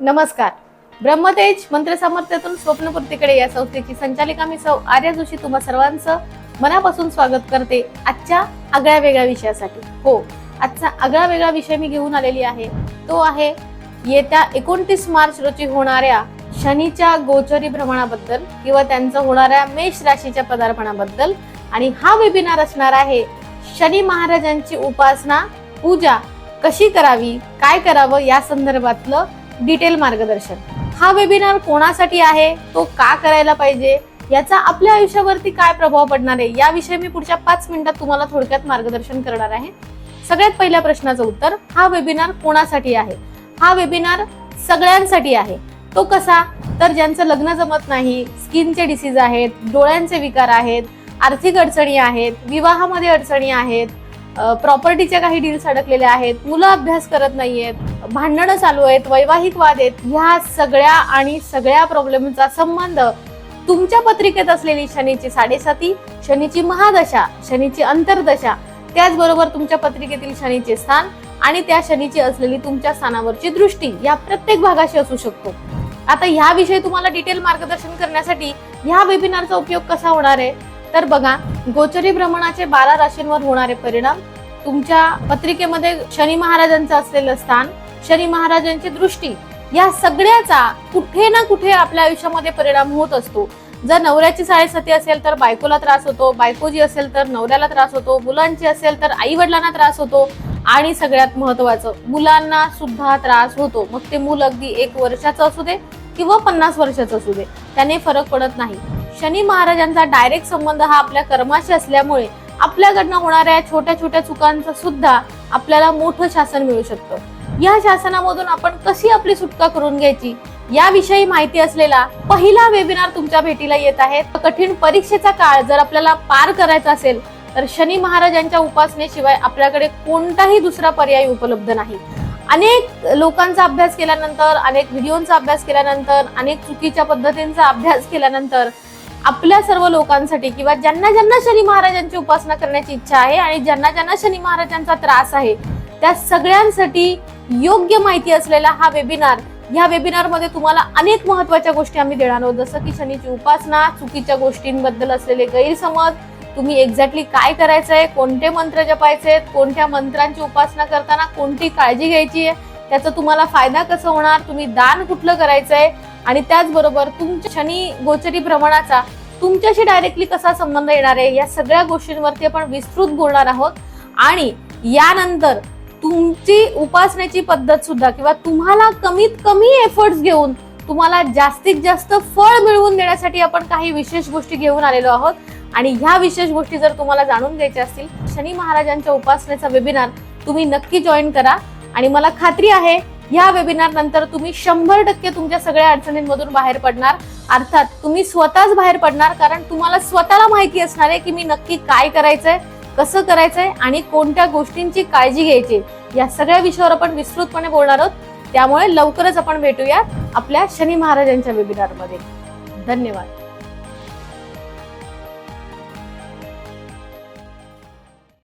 नमस्कार. ब्रह्मतेज मंत्रसामर्थ्यातून स्वप्नपूर्तीकडे या संस्थेची संचालिका मी सौ आर्या जोशी तुम्हा सर्वांचं मनापासून स्वागत करते आजच्या आगळ्या वेगळ्या विषयासाठी. हो आजचा आगळा वेगळा विषय मी घेऊन आलेली आहे. तो आहे येत्या एकोणतीस मार्च रोजी होणाऱ्या शनीच्या गोचरी भ्रमणाबद्दल किंवा त्यांचं होणाऱ्या मेष राशीच्या पदार्पणाबद्दल आणि हा वेबिनार असणार आहे शनी महाराजांची उपासना पूजा कशी करावी काय करावं या संदर्भातलं डिटेल मार्गदर्शन. हा वेबिनार कोणासाठी आहे? तो का करायला पाहिजे? याचा आपल्या आयुष्यावरती काय प्रभाव पडणार आहे? याविषयी मी पुढच्या पाच मिनिटात तुम्हाला थोडक्यात मार्गदर्शन करणार आहे. सगळ्यात पहिल्या प्रश्नाचं उत्तर हा वेबिनार कोणासाठी आहे? हा वेबिनार सगळ्यांसाठी आहे. तो कसा? तर ज्यांचं लग्न जमत नाही स्किनचे डिसीज आहेत डोळ्यांचे विकार आहेत आर्थिक अडचणी आहेत विवाहामध्ये अडचणी आहेत प्रॉपर्टीच्या काही डील्स अडकलेल्या आहेत मुलं अभ्यास करत नाहीयेत भांडणं चालू आहेत वैवाहिक वाद आहेत ह्या सगळ्या आणि सगळ्या प्रॉब्लेमचा संबंध तुमच्या पत्रिकेत असलेली शनीची साडेसाती शनीची महादशा शनीची अंतर्दशा त्याचबरोबर तुमच्या पत्रिकेतील शनीचे स्थान आणि त्या शनीची असलेली तुमच्या स्थानावरची दृष्टी या प्रत्येक भागाशी असू शकतो. आता ह्याविषयी तुम्हाला डिटेल मार्गदर्शन करण्यासाठी ह्या वेबिनारचा उपयोग कसा होणार आहे? तर बघा गोचरी भ्रमणाचे बारा राशींवर होणारे परिणाम तुमच्या पत्रिकेमध्ये शनी महाराजांचं असलेलं स्थान शनी महाराजांची दृष्टी या सगळ्याचा कुठे ना कुठे आपल्या आयुष्यामध्ये परिणाम होत असतो. जर नवऱ्याची साडेसाती असेल तर बायकोला त्रास होतो बायकोजी असेल तर नवऱ्याला त्रास होतो मुलांची असेल तर आई वडिलांना त्रास होतो आणि सगळ्यात महत्वाचं मुलांना सुद्धा त्रास होतो. मग ते मूल अगदी एक वर्षाचं असू दे किंवा पन्नास वर्षाचं असू दे त्याने फरक पडत नाही. शनी महाराजांचा डायरेक्ट संबंध हा आपल्या कर्माशी असल्यामुळे आपल्याकडनं होणाऱ्या छोट्या छोट्या चुकांचं सुद्धा आपल्याला मोठं शासन मिळू शकतं. या शासनामधून आपण कशी आपली सुटका करून घ्यायची? याविषयी माहिती असलेला पहिला वेबिनार तुमच्या भेटीला येत आहे. कठीण परीक्षेचा काळ जर आपल्याला पार करायचा असेल तर शनी महाराजांच्या उपासनेशिवाय आपल्याकडे कोणताही दुसरा पर्याय उपलब्ध नाही. अनेक लोकांचा अभ्यास केल्यानंतर अनेक व्हिडिओंचा अभ्यास केल्यानंतर अनेक चुकीच्या पद्धतींचा अभ्यास केल्यानंतर आपल्या सर्व लोकांसाठी किंवा ज्यांना ज्यांना शनी महाराजांची उपासना करण्याची इच्छा आहे आणि ज्यांना ज्यांना शनी महाराजांचा त्रास आहे त्या सगळ्यांसाठी योग्य माहिती असलेला हा वेबिनार या वेबिनारमध्ये तुम्हाला अनेक महत्त्वाच्या गोष्टी आम्ही देणार आहोत. जसं की शनीची उपासना चुकीच्या गोष्टींबद्दल असलेले गैरसमज तुम्ही एक्झॅक्टली काय करायचंय कोणते मंत्र जपायचे आहेत कोणत्या मंत्रांची उपासना करताना कोणती काळजी घ्यायची आहे त्याचा तुम्हाला फायदा कसा होणार तुम्ही दान कुठलं करायचंय आणि त्याचबरोबर तुमच्या शनी गोचरी भ्रमणाचा तुमच्याशी डायरेक्टली कसा संबंध येणार आहे या सगळ्या गोष्टींवरती आपण विस्तृत बोलणार आहोत. आणि यानंतर तुमची उपासनेची पद्धत सुद्धा किंवा तुम्हाला कमीत कमी एफर्ट्स घेऊन तुम्हाला जास्तीत जास्त फळ मिळवून देण्यासाठी आपण काही विशेष गोष्टी घेऊन आलेलो आहोत. आणि ह्या विशेष गोष्टी जर तुम्हाला जाणून घ्यायच्या असतील शनी महाराजांच्या उपासनेचा वेबिनार तुम्ही नक्की जॉईन करा. आणि मला खात्री आहे ह्या वेबिनार नंतर तुम्ही शंभर टक्के तुमच्या सगळ्या अडचणींमधून बाहेर पडणार. अर्थात तुम्ही स्वतःच बाहेर पडणार कारण तुम्हाला स्वतःला माहिती असणार आहे की मी नक्की काय करायचंय कसं करायचंय आणि कोणत्या गोष्टींची काळजी घ्यायची या सगळ्या विषयावर आपण विस्तृतपणे बोलणार आहोत. त्यामुळे लवकरच आपण भेटूया आपल्या शनी महाराजांच्या वेबिनारमध्ये धन्यवाद.